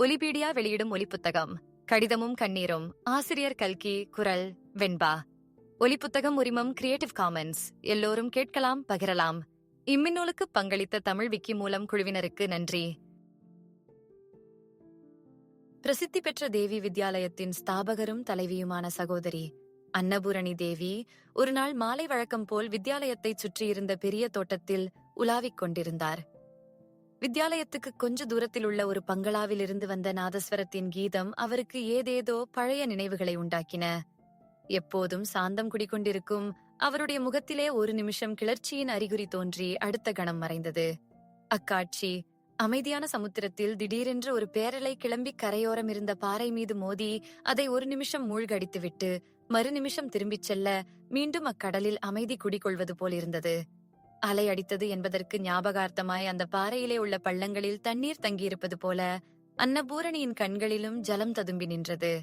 ஒலிபீடியா வெளியிடும் ஒலிப்புத்தகம் கடிதமும் கண்ணீரும் ஆசிரியர் கல்கி குரல் வெண்பா. ஒலிப்புத்தகம் உரிமம் கிரியேட்டிவ் காமன்ஸ் எல்லோரும் கேட்கலாம் பகிரலாம். இம்மின்னூலுக்கு பங்களித்த தமிழ் விக்கி மூலம் குழுவினருக்கு நன்றி. பிரசித்தி பெற்ற தேவி வித்யாலயத்தின் ஸ்தாபகரும் தலைவியுமான சகோதரி அன்னபூரணி தேவி ஒரு நாள் மாலை வழக்கம் போல் வித்யாலயத்தை சுற்றியிருந்த பெரிய தோட்டத்தில் உலாவிக் கொண்டிருந்தார். வித்யாலயத்துக்கு கொஞ்ச தூரத்தில் உள்ள ஒரு பங்களாவில் இருந்து வந்த நாதஸ்வரத்தின் கீதம் அவருக்கு ஏதேதோ பழைய நினைவுகளை உண்டாக்கின. எப்போதும் சாந்தம் குடிக்கொண்டிருக்கும் அவருடைய முகத்திலே ஒரு நிமிஷம் கிளர்ச்சியின் அறிகுறி தோன்றி அடுத்த கணம் மறைந்தது. அக்காட்சி அமைதியான சமுத்திரத்தில் திடீரென்று ஒரு பேரலை கிளம்பி கரையோரம் இருந்த பாறை மீது மோதி அதை ஒரு நிமிஷம் மூழ்கடித்துவிட்டு மறுநிமிஷம் திரும்பிச் செல்ல மீண்டும் அக்கடலில் அமைதி குடிகொள்வது போல் இருந்தது அலை அடித்தது என்பதற்கு ஞாபகார்த்தமாய் அந்த பாறையிலே உள்ள பள்ளங்களில் தண்ணீர் தங்கியிருப்பது போல அன்னபூரணியின் கண்களிலும் ஜலம் ததும்பி நின்றது.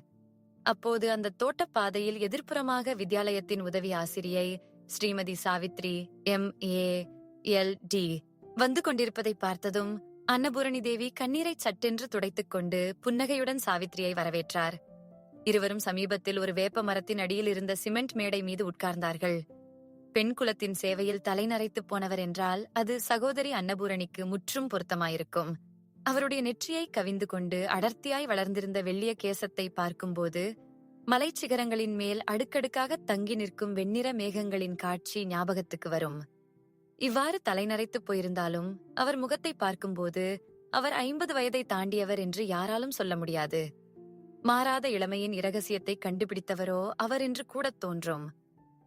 அப்போது அந்த தோட்டப் பாதையில் எதிர்ப்புறமாக வித்யாலயத்தின் உதவி ஆசிரியை Shrimati Savitri M. A. L. T. வந்து கொண்டிருப்பதை பார்த்ததும் அன்னபூரணி தேவி கண்ணீரை சட்டென்று துடைத்துக் கொண்டு புன்னகையுடன் சாவித்ரியை வரவேற்றார். இருவரும் சமீபத்தில் ஒரு வேப்ப மரத்தின் அடியில் இருந்த சிமெண்ட் மேடை மீது உட்கார்ந்தார்கள். பெண் குலத்தின் சேவையில் தலைநரைத்துப் போனவர் என்றால் அது சகோதரி அன்னபூரணிக்கு முற்றும் பொருத்தமாயிருக்கும். அவருடைய நெற்றியை கவிந்து கொண்டு அடர்த்தியாய் வளர்ந்திருந்த வெள்ளிய கேசத்தை பார்க்கும்போது மலைச் சிகரங்களின் மேல் அடுக்கடுக்காக தங்கி நிற்கும் வெண்ணிற மேகங்களின் காட்சி ஞாபகத்துக்கு வரும். இவ்வாறு தலைநரைத்துப் போயிருந்தாலும் அவர் முகத்தை பார்க்கும்போது அவர் ஐம்பது வயதை தாண்டியவர் என்று யாராலும் சொல்ல முடியாது. மாறாத இளமையின் இரகசியத்தை கண்டுபிடித்தவரோ அவர் என்று கூடத் தோன்றும்.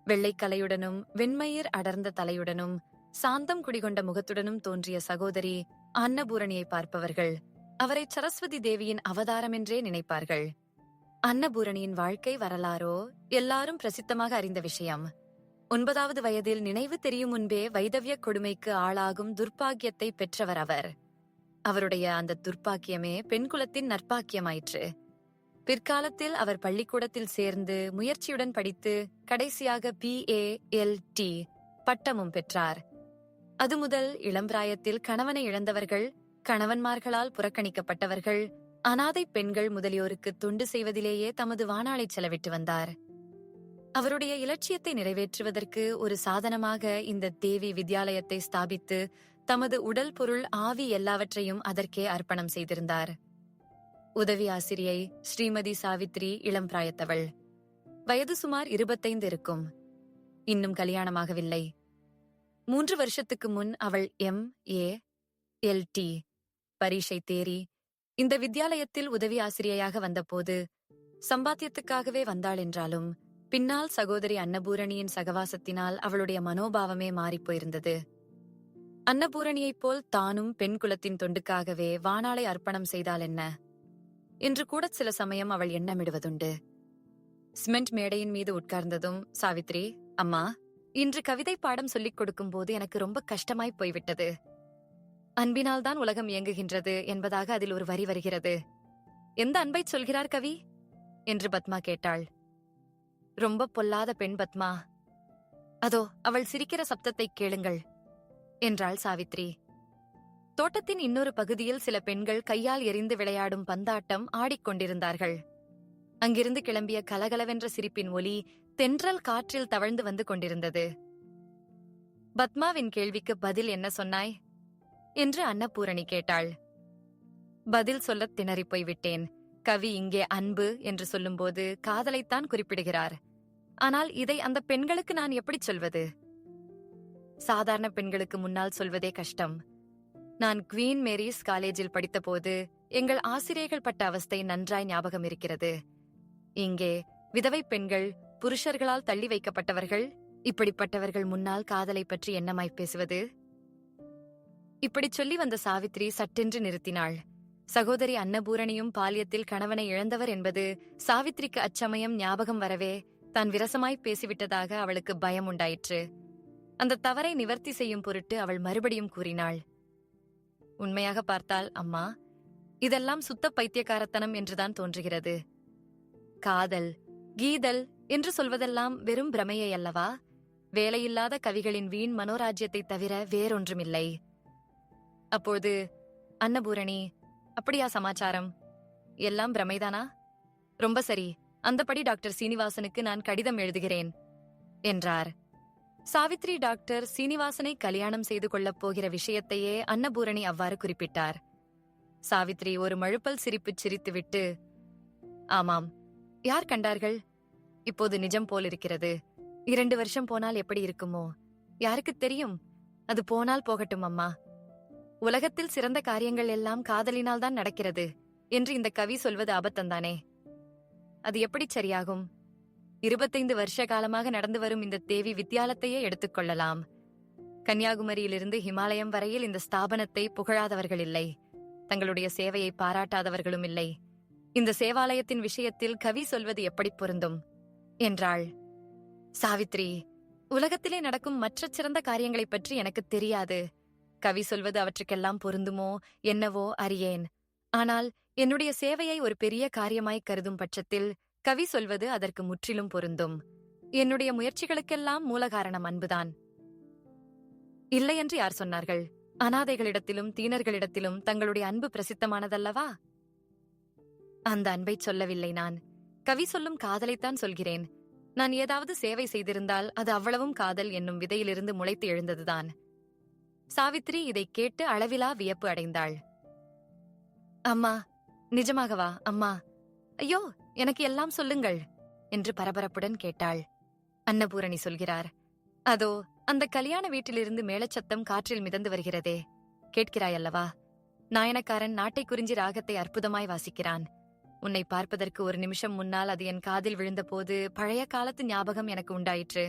வெள்ளைக் கலையுடனும் வெண்மயிர் அடர்ந்த தலையுடனும் சாந்தம் குடிகொண்ட முகத்துடனும் தோன்றிய சகோதரி அன்னபூரணியை பார்ப்பவர்கள் அவரை சரஸ்வதி தேவியின் அவதாரம் என்றே நினைப்பார்கள். அன்னபூரணியின் வாழ்க்கை வரலாறோ எல்லாரும் பிரசித்தமாக அறிந்த விஷயம். ஒன்பதாவது வயதில் நினைவு தெரியும் முன்பே வைதவிய கொடுமைக்கு ஆளாகும் துர்ப்பாக்கியத்தை பெற்றவர் அவர். அவருடைய அந்த துர்ப்பாக்கியமே பெண் குலத்தின் நற்பாக்கியமாயிற்று. பிற்காலத்தில் அவர் பள்ளிக்கூடத்தில் சேர்ந்து முயற்சியுடன் படித்து கடைசியாக பி ஏ எல் டி பட்டமும் பெற்றார். அது முதல் இளம்பிராயத்தில் கணவனை இழந்தவர்கள் கணவன்மார்களால் புறக்கணிக்கப்பட்டவர்கள் அனாதை பெண்கள் முதலியோருக்கு தொண்டு செய்வதிலேயே தமது வானாளை செலவிட்டு வந்தார். அவருடைய இலட்சியத்தை நிறைவேற்றுவதற்கு ஒரு சாதனமாக இந்த தேவி வித்யாலயத்தை ஸ்தாபித்து தமது உடல் பொருள் ஆவி எல்லாவற்றையும் அதற்கே அர்ப்பணம் செய்திருந்தார். உதவி ஆசிரியை ஸ்ரீமதி சாவித்ரி இளம் பிராயத்தவள். வயது சுமார் இருபத்தைந்து இருக்கும். இன்னும் கல்யாணமாகவில்லை. மூன்று வருஷத்துக்கு முன் அவள் எம். ஏ. எல். டி. பரீட்சை தேறி இந்த வித்யாலயத்தில் உதவி ஆசிரியையாக வந்தபோது சம்பாத்தியத்துக்காகவே வந்தாள் என்றாலும் பின்னால் சகோதரி அன்னபூரணியின் சகவாசத்தினால் அவளுடைய மனோபாவமே மாறிப் போயிருந்தது. அன்னபூரணியைப் போல் தானும் பெண் குலத்தின் தொண்டுக்காகவே வானாளை அர்ப்பணம் செய்தால் என்ன? என்று கூட சில சமயம் அவள் எண்ணமிடுவதுண்டு. சிமெண்ட் மேடையின் மீது உட்கார்ந்ததும் சாவித்ரி அம்மா இன்று கவிதை பாடம் சொல்லிக் கொடுக்கும் போது எனக்கு ரொம்ப கஷ்டமாய் போய்விட்டது. அன்பினால்தான் உலகம் இயங்குகின்றது என்பதாக அதில் ஒரு வரி வருகிறது. எந்த அன்பை சொல்கிறார் கவி? என்று பத்மா கேட்டாள். ரொம்ப பொல்லாத பெண் பத்மா. அதோ அவள் சிரிக்கிற சப்தத்தை கேளுங்கள் என்றாள் சாவித்ரி. தோட்டத்தின் இன்னொரு பகுதியில் சில பெண்கள் கையால் எரிந்து விளையாடும் பந்தாட்டம் ஆடிக்கொண்டிருந்தார்கள் அங்கிருந்து கிளம்பிய கலகலவென்ற சிரிப்பின் ஒலி தென்றல் காற்றில் தவழ்ந்து வந்து கொண்டிருந்தது. பத்மாவின் கேள்விக்கு பதில் என்ன சொன்னாய்? என்று அன்னபூரணி கேட்டாள். பதில் சொல்லத் திணறிப் போய்விட்டேன். கவி இங்கே அன்பு என்று சொல்லும்போது காதலைத்தான் குறிப்பிடுகிறார். ஆனால் இதை அந்த பெண்களுக்கு நான் எப்படி சொல்வது? சாதாரண பெண்களுக்கு முன்னால் சொல்வதே கஷ்டம். நான் குவீன் மேரிஸ் காலேஜில் படித்தபோது எங்கள் ஆசிரியர்கள் பட்ட அவஸ்தை நன்றாய் ஞாபகம் இருக்கிறது. இங்கே விதவை பெண்கள் புருஷர்களால் தள்ளி வைக்கப்பட்டவர்கள் இப்படிப்பட்டவர்கள் முன்னால் காதலை பற்றி என்னமாய் பேசுவது? இப்படிச் சொல்லி வந்த சாவித்ரி சட்டென்று நிறுத்தினாள். சகோதரி அன்னபூரணியும் பாலியத்தில் கணவனை இழந்தவர் என்பது சாவித்ரிக்கு அச்சமயம் ஞாபகம் வரவே தான் விரசமாய் பேசிவிட்டதாக அவளுக்கு பயம் உண்டாயிற்று. அந்த தவறை நிவர்த்தி செய்யும் பொருட்டு அவள் மறுபடியும் கூறினாள். உண்மையாக பார்த்தால் அம்மா இதெல்லாம் சுத்த பைத்தியக்காரத்தனம் என்றுதான் தோன்றுகிறது. காதல் கீதல் என்று சொல்வதெல்லாம் வெறும் பிரமையை அல்லவா? வேலையில்லாத கவிகளின் வீண் மனோராஜ்யத்தை தவிர வேறொன்றுமில்லை. அப்போது அன்னபூரணி அப்படியா சமாச்சாரம்? எல்லாம் பிரமைதானா? ரொம்ப சரி அந்தபடி டாக்டர் சீனிவாசனுக்கு நான் கடிதம் எழுதுகிறேன் என்றார். சாவித்ரி டாக்டர் சீனிவாசனை கல்யாணம் செய்து கொள்ளப் போகிற விஷயத்தையே அன்னபூரணி அவ்வாறு குறிப்பிட்டார். சாவித்ரி ஒரு மழுப்பல் சிரிப்பு சிரித்துவிட்டு ஆமாம். யார் கண்டார்கள்? இப்போது நிஜம் போல் இருக்கிறது இரண்டு வருஷம் போனால் எப்படி இருக்குமோ? யாருக்கு தெரியும்? அது போனால் போகட்டும் அம்மா. உலகத்தில் சிறந்த காரியங்கள் எல்லாம் காதலினால் தான் நடக்கிறது. என்று இந்த கவி சொல்வது அபத்தந்தானே அது எப்படி சரியாகும்? இருபத்தைந்து வருஷ காலமாக நடந்து வரும் இந்த தேவி வித்தியாலத்தையே எடுத்துக்கொள்ளலாம். கன்னியாகுமரியிலிருந்து ஹிமாலயம் வரையில் இந்த ஸ்தாபனத்தை புகழாதவர்கள் இல்லை. தங்களுடைய சேவையை பாராட்டாதவர்களும் இல்லை. இந்த சேவாலயத்தின் விஷயத்தில் கவி சொல்வது எப்படி பொருந்தும்? என்றாள். சாவித்ரி உலகத்திலே நடக்கும் மற்ற சிறந்த காரியங்களைப் பற்றி எனக்கு தெரியாது. கவி சொல்வது அவற்றுக்கெல்லாம் பொருந்துமோ என்னவோ அறியேன். ஆனால் என்னுடைய சேவையை ஒரு பெரிய காரியமாய் கருதும் பட்சத்தில் கவி சொல்வது அதற்கு முற்றிலும் பொருந்தும். என்னுடைய முயற்சிகளுக்கெல்லாம் மூலகாரணம் அன்புதான். இல்லையென்று யார் சொன்னார்கள்? அனாதைகளிடத்திலும் தீனர்களிடத்திலும் தங்களுடைய அன்பு பிரசித்தமானதல்லவா? அந்த அன்பை சொல்லவில்லை நான். கவி சொல்லும் காதலைத்தான் சொல்கிறேன். நான் ஏதாவது சேவை செய்திருந்தால் அது அவ்வளவும் காதல் என்னும் விதையிலிருந்து முளைத்து எழுந்ததுதான். சாவித்ரி இதைக் கேட்டு அளவிலா வியப்பு அடைந்தாள். அம்மா நிஜமாகவா? அம்மா. ஐயோ எனக்கு எல்லாம் சொல்லுங்கள் என்று பரபரப்புடன் கேட்டாள். அன்னபூரணி சொல்கிறார் அதோ அந்த கல்யாண வீட்டிலிருந்து மேலச்சத்தம் காற்றில் மிதந்து வருகிறதே. கேட்கிறாய் அல்லவா நாயனக்காரன் நாட்டை குறிஞ்சி ராகத்தை அற்புதமாய் வாசிக்கிறான். உன்னை பார்ப்பதற்கு ஒரு நிமிஷம் முன்னால் அது என் காதில் விழுந்தபோது பழைய காலத்து ஞாபகம் எனக்கு உண்டாயிற்று.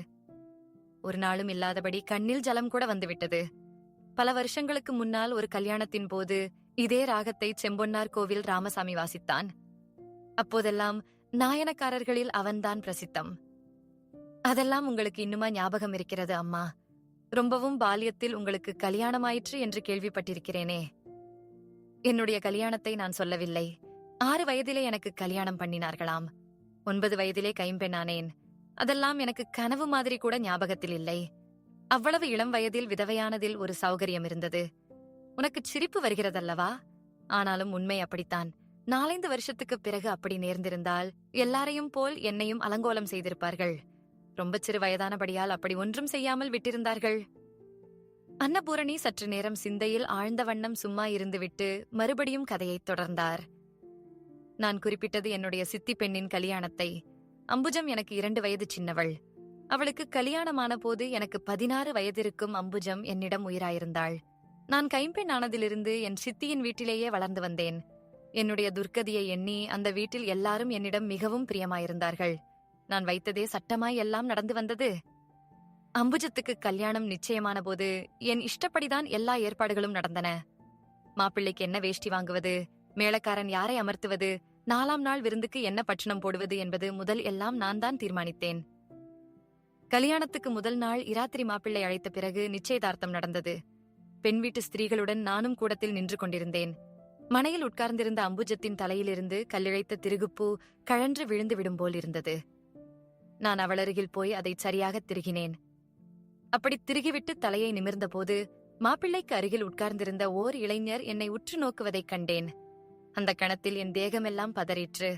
ஒரு நாளும் இல்லாதபடி கண்ணில் ஜலம் கூட வந்துவிட்டது. பல வருஷங்களுக்கு முன்னால் ஒரு கல்யாணத்தின் போது இதே ராகத்தை செம்பொன்னார் கோவில் ராமசாமி வாசித்தான். அப்போதெல்லாம் நாயனக்காரர்களில் அவன்தான் பிரசித்தம். அதெல்லாம் உங்களுக்கு இன்னுமா ஞாபகம் இருக்கிறது அம்மா? ரொம்பவும் பால்யத்தில் உங்களுக்கு கல்யாணமாயிற்று என்று கேள்விப்பட்டிருக்கிறேனே. என்னுடைய கல்யாணத்தை நான் சொல்லவில்லை. ஆறு வயதிலே எனக்கு கல்யாணம் பண்ணினார்களாம். ஒன்பது வயதிலே கைம்பெண்ணானேன் அதெல்லாம் எனக்கு கனவு மாதிரி கூட ஞாபகத்தில் இல்லை. அவ்வளவு இளம் வயதில் விதவையானதில் ஒரு சௌகரியம் இருந்தது. உனக்கு சிரிப்பு வருகிறதல்லவா? ஆனாலும் உண்மை அப்படித்தான். நாலைந்து வருஷத்துக்கு பிறகு அப்படி நேர்ந்திருந்தால் எல்லாரையும் போல் என்னையும் அலங்கோலம் செய்திருப்பார்கள். ரொம்ப சிறு வயதானபடியால் அப்படி ஒன்றும் செய்யாமல் விட்டிருந்தார்கள். அன்னபூரணி சற்று நேரம் சிந்தையில் ஆழ்ந்த வண்ணம் சும்மா இருந்துவிட்டு மறுபடியும் கதையைத் தொடர்ந்தார். நான் குறிப்பிட்டது என்னுடைய சித்தி பெண்ணின் கல்யாணத்தை. அம்புஜம் எனக்கு இரண்டு வயது சின்னவள். அவளுக்கு கல்யாணமான போது எனக்கு பதினாறு வயதிருக்கும் அம்புஜம் என்னிடம் உயிராயிருந்தாள். நான் கைம்பெண் ஆனதிலிருந்து என் சித்தியின் வீட்டிலேயே வளர்ந்து வந்தேன். என்னுடைய துர்க்கதியை எண்ணி அந்த வீட்டில் எல்லாரும் என்னிடம் மிகவும் பிரியமாயிருந்தார்கள். நான் வைத்ததே சட்டமாய் எல்லாம் நடந்து வந்தது. அம்புஜத்துக்கு கல்யாணம் நிச்சயமான போது என் இஷ்டப்படிதான் எல்லா ஏற்பாடுகளும் நடந்தன. மாப்பிள்ளைக்கு என்ன வேஷ்டி வாங்குவது மேளக்காரன் யாரை அமர்த்துவது நாலாம் நாள் விருந்துக்கு என்ன பட்சணம் போடுவது என்பது முதல் எல்லாம் நான் தான் தீர்மானித்தேன். கல்யாணத்துக்கு முதல் நாள் இராத்திரி மாப்பிள்ளை அழைத்த பிறகு நிச்சயதார்த்தம் நடந்தது. பெண் வீட்டு ஸ்திரீகளுடன் நானும் கூடத்தில் நின்று கொண்டிருந்தேன். மனையில் உட்கார்ந்திருந்த அம்புஜத்தின் தலையிலிருந்து கல்லிழைத்த திருகுப்பூ கழன்று விழுந்து விடும் போல் இருந்தது. நான் அவளருகில் போய் அதை சரியாக திருகினேன். அப்படி திருகிவிட்டு தலையை நிமிர்ந்தபோது மாப்பிள்ளைக்கு அருகில் உட்கார்ந்திருந்த ஓர் இளைஞர் என்னை உற்று நோக்குவதைக் கண்டேன். அந்த கணத்தில் என் தேகமெல்லாம் பதறிற்று.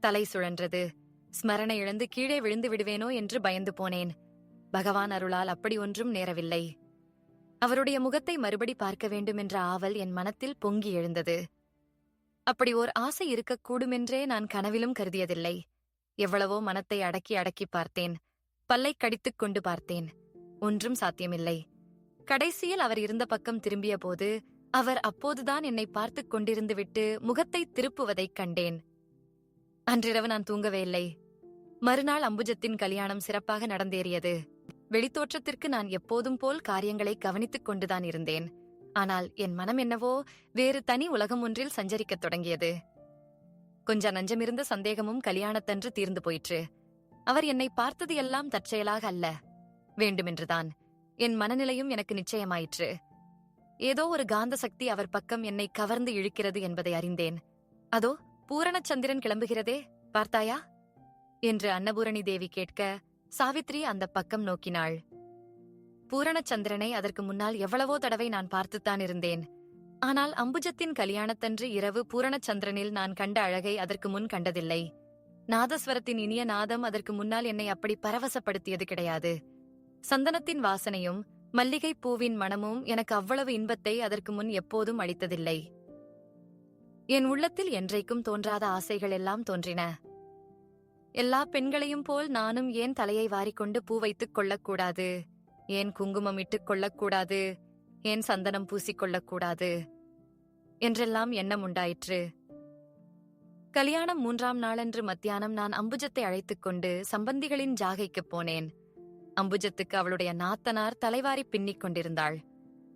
தலை சுழன்றது. ஸ்மரணை இழந்து கீழே விழுந்து விடுவேனோ என்று பயந்து போனேன். பகவான் அருளால் அப்படி ஒன்றும் நேரவில்லை. அவருடைய முகத்தை மறுபடி பார்க்க வேண்டும் என்ற ஆவல் என் மனத்தில் பொங்கி எழுந்தது. அப்படி ஓர் ஆசை இருக்கக்கூடுமென்றே நான் கனவிலும் கருதியதில்லை. எவ்வளவோ மனத்தை அடக்கி அடக்கி பார்த்தேன். பல்லை கடித்துக் கொண்டு பார்த்தேன். ஒன்றும் சாத்தியமில்லை. கடைசியில் அவர் இருந்த பக்கம் திரும்பிய போது அவர் அப்போதுதான் என்னை பார்த்துக் கொண்டிருந்து விட்டு முகத்தை திருப்புவதைக் கண்டேன். அன்றிரவு நான் தூங்கவே இல்லை. மறுநாள் அம்புஜத்தின் கல்யாணம் சிறப்பாக நடந்தேறியது. வெளித்தோற்றத்திற்கு நான் எப்போதும் போல் காரியங்களை கவனித்துக் கொண்டுதான் இருந்தேன். ஆனால் என் மனம் என்னவோ வேறு தனி உலகம் ஒன்றில் சஞ்சரிக்கத் தொடங்கியது. கொஞ்ச நஞ்சமிருந்த சந்தேகமும் கல்யாணத்தன்று தீர்ந்து போயிற்று. அவர் என்னை பார்த்தது எல்லாம் தற்செயலாக அல்ல. வேண்டுமென்றுதான். என் மனநிலையும் எனக்கு நிச்சயமாயிற்று. ஏதோ ஒரு காந்த சக்தி அவர் பக்கம் என்னை கவர்ந்து இழுக்கிறது என்பதை அறிந்தேன். அதோ பூரணச்சந்திரன் கிளம்புகிறதே பார்த்தாயா? என்று அன்னபூரணி தேவி கேட்க சாவித்ரி அந்த பக்கம் நோக்கினாள். பூரணச்சந்திரனை அதற்கு முன்னால் எவ்வளவோ தடவை நான் பார்த்துத்தான் இருந்தேன். ஆனால் அம்புஜத்தின் கல்யாணத்தன்று இரவு பூரணச்சந்திரனில் நான் கண்ட அழகை அதற்கு முன் கண்டதில்லை. நாதஸ்வரத்தின் இனிய நாதம் அதற்கு முன்னால் என்னை அப்படி பரவசப்படுத்தியது கிடையாது. சந்தனத்தின் வாசனையும் மல்லிகை பூவின் மணமும் எனக்கு அவ்வளவு இன்பத்தை அதற்கு முன் எப்போதும் அளித்ததில்லை. என் உள்ளத்தில் என்றைக்கும் தோன்றாத ஆசைகள் எல்லாம் தோன்றின. எல்லா பெண்களையும் போல் நானும் ஏன் தலையை வாரிக்கொண்டு பூ வைத்துக் கொள்ளக்கூடாது? ஏன் குங்குமம் இட்டுக் கொள்ளக்கூடாது? ஏன் சந்தனம் பூசிக்கொள்ளக்கூடாது என்றெல்லாம் எண்ணம் உண்டாயிற்று. கல்யாணம் மூன்றாம் நாளன்று மத்தியானம் நான் அம்புஜத்தை அழைத்துக் கொண்டு சம்பந்திகளின் ஜாகைக்குப் போனேன். அம்புஜத்துக்கு அவளுடைய நாத்தனார் தலைவாரி பின்னிக் கொண்டிருந்தாள்.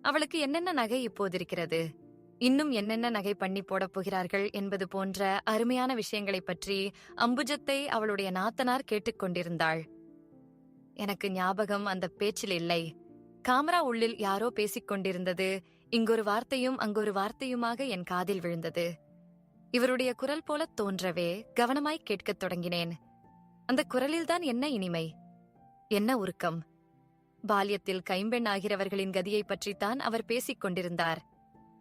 அவளுக்கு என்னென்ன நகை இப்போதிருக்கிறது? இன்னும் என்னென்ன நகை பண்ணி போடப் போகிறார்கள் என்பது போன்ற அருமையான விஷயங்களைப் பற்றி அம்புஜத்தை அவளுடைய நாத்தனார் கேட்டுக்கொண்டிருந்தாள் எனக்கு ஞாபகம் அந்த பேச்சில் இல்லை. காமரா உள்ளில் யாரோ பேசிக் கொண்டிருந்தது. இங்கொரு வார்த்தையும் அங்கொரு வார்த்தையுமாக என் காதில் விழுந்தது. இவருடைய குரல் போல தோன்றவே கவனமாய் கேட்கத் தொடங்கினேன். அந்த குரலில்தான் என்ன இனிமை? என்ன உருக்கம்? பால்யத்தில் கைம்பெண் ஆகிறவர்களின் கதியைப் பற்றித்தான் அவர் பேசிக் கொண்டிருந்தார்.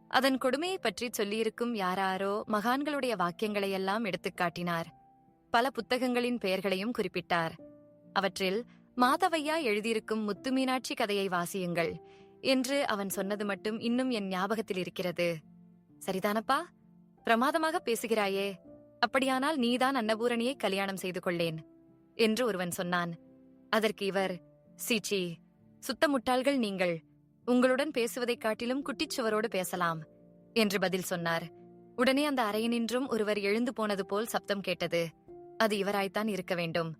அதன் கொடுமையைப் பற்றி சொல்லியிருக்கும் யாராரோ மகான்களுடைய வாக்கியங்களையெல்லாம் எடுத்துக் காட்டினார். பல புத்தகங்களின் பெயர்களையும் குறிப்பிட்டார். அவற்றில் மாதவையா எழுதியிருக்கும் முத்து மீனாட்சி கதையை வாசியுங்கள் என்று அவன் சொன்னது மட்டும் இன்னும் என் ஞாபகத்தில் இருக்கிறது. சரிதானப்பா? பிரமாதமாக பேசுகிறாயே. அப்படியானால் நீதான் அன்னபூரணியை கல்யாணம் செய்து கொள்ளேன் என்று ஒருவன் சொன்னான். அதற்கு இவர் சீச்சி சுத்த முட்டாள்கள் நீங்கள். உங்களுடன் பேசுவதைக் காட்டிலும் குட்டிச்சுவரோடு பேசலாம் என்று பதில் சொன்னார். உடனே அந்த அறையினின்றும் ஒருவர் எழுந்து போனது போல் சப்தம் கேட்டது. அது இவராய்த்தான் இருக்க வேண்டும்.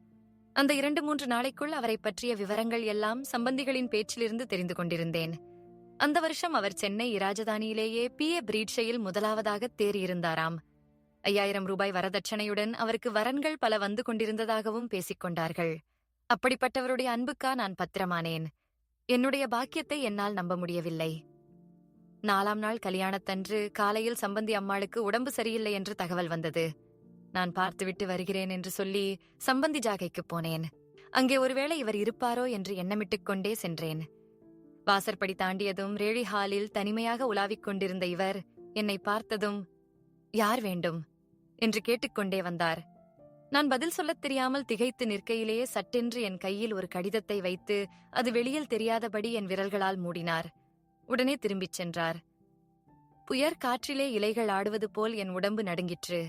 அந்த இரண்டு மூன்று நாளைக்குள் அவரை பற்றிய விவரங்கள் எல்லாம் சம்பந்திகளின் பேச்சிலிருந்து தெரிந்து கொண்டிருந்தேன். அந்த வருஷம் அவர் சென்னை இராஜதானியிலேயே பி. ஏ. பிரீட்ஷையில் முதலாவதாக தேறியிருந்தாராம். ஐயாயிரம் ரூபாய் வரதட்சணையுடன் அவருக்கு வரன்கள் பல வந்து கொண்டிருந்ததாகவும் பேசிக் கொண்டார்கள் அப்படிப்பட்டவருடைய அன்புக்கா நான் பத்திரமானேன். என்னுடைய பாக்கியத்தை என்னால் நம்ப முடியவில்லை. நாலாம் நாள் கல்யாணத்தன்று காலையில் சம்பந்தி அம்மாளுக்கு உடம்பு சரியில்லை என்று தகவல் வந்தது. நான் பார்த்துவிட்டு வருகிறேன் என்று சொல்லி சம்பந்தி ஜாகைக்குப் போனேன். அங்கே ஒருவேளை இவர் இருப்பாரோ என்று எண்ணமிட்டுக் கொண்டே சென்றேன். வாசற்படி தாண்டியதும் ரேழி ஹாலில் தனிமையாக உலாவிக் கொண்டிருந்த இவர் என்னை பார்த்ததும் யார் வேண்டும்? என்று கேட்டுக்கொண்டே வந்தார். நான் பதில் சொல்லத் தெரியாமல் திகைத்து நிற்கையிலேயே சட்டென்று என் கையில் ஒரு கடிதத்தை வைத்து அது வெளியில் தெரியாதபடி என் விரல்களால் மூடினார். உடனே திரும்பிச் சென்றார். புயற் காற்றிலே இலைகள் ஆடுவது போல் என் உடம்பு நடுங்கிற்று.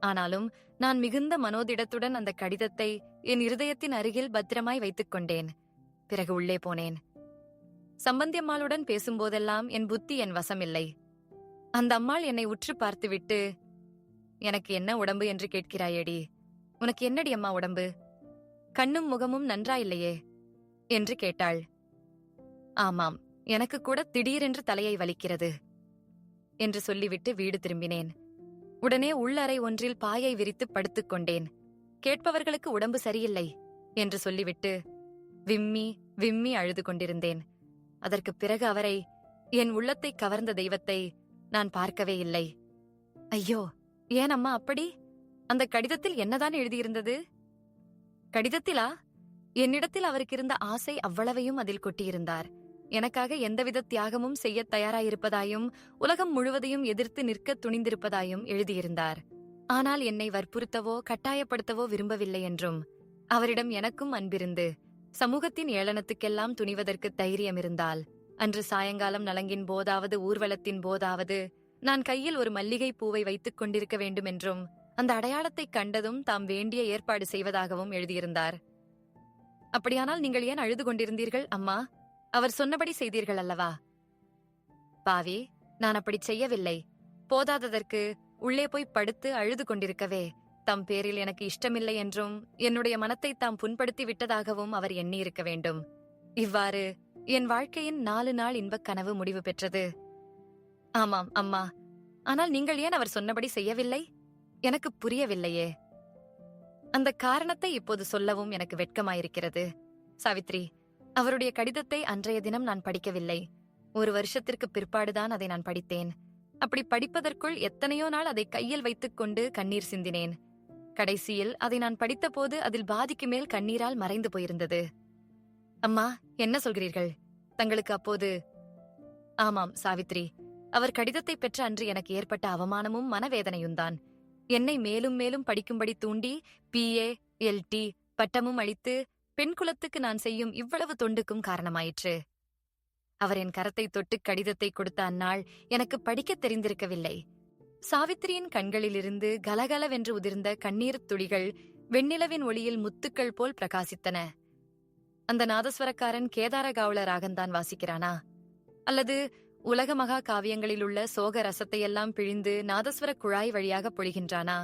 ஆனாலும் நான் மிகுந்த மனோதிடத்துடன் அந்த கடிதத்தை என் இருதயத்தின் அருகில் பத்திரமாய் வைத்துக் கொண்டேன். பிறகு உள்ளே போனேன். சம்பந்தியம்மாளுடன் பேசும்போதெல்லாம் என் புத்தி என் வசமில்லை. அந்த அம்மாள் என்னை உற்று பார்த்துவிட்டு எனக்கு என்ன உடம்பு? என்று கேட்கிறாயேடி. உனக்கு என்னடி அம்மா உடம்பு? கண்ணும் முகமும் நன்றாயில்லையே? என்று கேட்டாள். ஆமாம் எனக்கு கூட திடீரென்று தலையை வலிக்கிறது என்று சொல்லிவிட்டு வீடு திரும்பினேன். உடனே உள்ளறை ஒன்றில் பாயை விரித்து படுத்துக் கொண்டேன். கேட்பவர்களுக்கு உடம்பு சரியில்லை என்று சொல்லிவிட்டு விம்மி விம்மி அழுது கொண்டிருந்தேன். அதற்குப் பிறகு அவரை என் உள்ளத்தை கவர்ந்த தெய்வத்தை நான் பார்க்கவே இல்லை. ஐயோ ஏன் அம்மா அப்படி? அந்த கடிதத்தில் என்னதான் எழுதியிருந்தது? கடிதத்திலா? என்னிடத்தில் அவருக்கு இருந்த ஆசை அவ்வளவையும் அதில் கொட்டியிருந்தார். எனக்காக எந்தவித தியாகமும் செய்யத் தயாராயிருப்பதாயும் உலகம் முழுவதையும் எதிர்த்து நிற்க துணிந்திருப்பதாயும் எழுதியிருந்தார். ஆனால் என்னை வற்புறுத்தவோ கட்டாயப்படுத்தவோ விரும்பவில்லை என்றும். அவரிடம் எனக்கும் அன்பிருந்து. சமூகத்தின் ஏளனத்துக்கெல்லாம் துணிவதற்கு தைரியம் இருந்தால் அன்று சாயங்காலம் நலங்கின் போதாவது ஊர்வலத்தின் போதாவது நான் கையில் ஒரு மல்லிகை பூவை வைத்துக் கொண்டிருக்க வேண்டும் என்றும் அந்த அடையாளத்தைக் கண்டதும் தாம் வேண்டிய ஏற்பாடு செய்வதாகவும் எழுதியிருந்தார். அப்படியானால் நீங்கள் ஏன் அழுது கொண்டிருந்தீர்கள் அம்மா? அவர் சொன்னபடி செய்தீர்கள் அல்லவா? பாவி நான் அப்படி செய்யவில்லை. போதாததற்கு உள்ளே போய் படுத்து அழுது கொண்டிருக்கவே தம் பேரில் எனக்கு இஷ்டமில்லை என்றும் என்னுடைய மனத்தை தாம் புண்படுத்தி விட்டதாகவும் அவர் எண்ணியிருக்க வேண்டும். இவ்வாறு என் வாழ்க்கையின் நாலு நாள் இன்பக் கனவு முடிவு பெற்றது. ஆமாம் அம்மா. ஆனால் நீங்கள் ஏன் அவர் சொன்னபடி செய்யவில்லை? எனக்கு புரியவில்லையே. அந்த காரணத்தை இப்போது சொல்லவும் எனக்கு வெட்கமாயிருக்கிறது. சாவித்ரி அவருடைய கடிதத்தை அன்றைய தினம் நான் படிக்கவில்லை. ஒரு வருஷத்திற்கு பிற்பாடுதான் அதை நான் படித்தேன். அப்படி படிப்பதற்குள் எத்தனையோ நாள் அதை கையில் வைத்துக்கொண்டு கண்ணீர் சிந்தினேன். கடைசியில் அதை நான் படித்தபோது அதில் பாதிக்கு மேல் கண்ணீரால் மறைந்து போயிருந்தது. அம்மா என்ன சொல்கிறீர்கள்? தங்களுக்கு அப்போது ஆமாம் சாவித்ரி. அவர் கடிதத்தை பெற்ற அன்று எனக்கு ஏற்பட்ட அவமானமும் மனவேதனையும்தான். என்னை மேலும் மேலும் படிக்கும்படி தூண்டி பிஏ எல்டி பட்டமும் அளித்து பெண் குலத்துக்கு நான் செய்யும் இவ்வளவு தொண்டுக்கும் காரணமாயிற்று. அவர் என் கரத்தை தொட்டு கடிதத்தை கொடுத்த அந்நாள் எனக்கு படிக்கத் தெரிந்திருக்கவில்லை. சாவித்திரியின் கண்களிலிருந்து கலகலவென்று உதிர்ந்த கண்ணீர் துளிகள் வெண்ணிலவின் ஒளியில் முத்துக்கள் போல் பிரகாசித்தன. அந்த நாதஸ்வரக்காரன் கேதார கவுள ராகந்தான் வாசிக்கிறானா? அல்லது உலக மகா காவியங்களில் உள்ள சோக ரசத்தையெல்லாம் பிழிந்து நாதஸ்வர குழாய் வழியாக பொழிகின்றானா?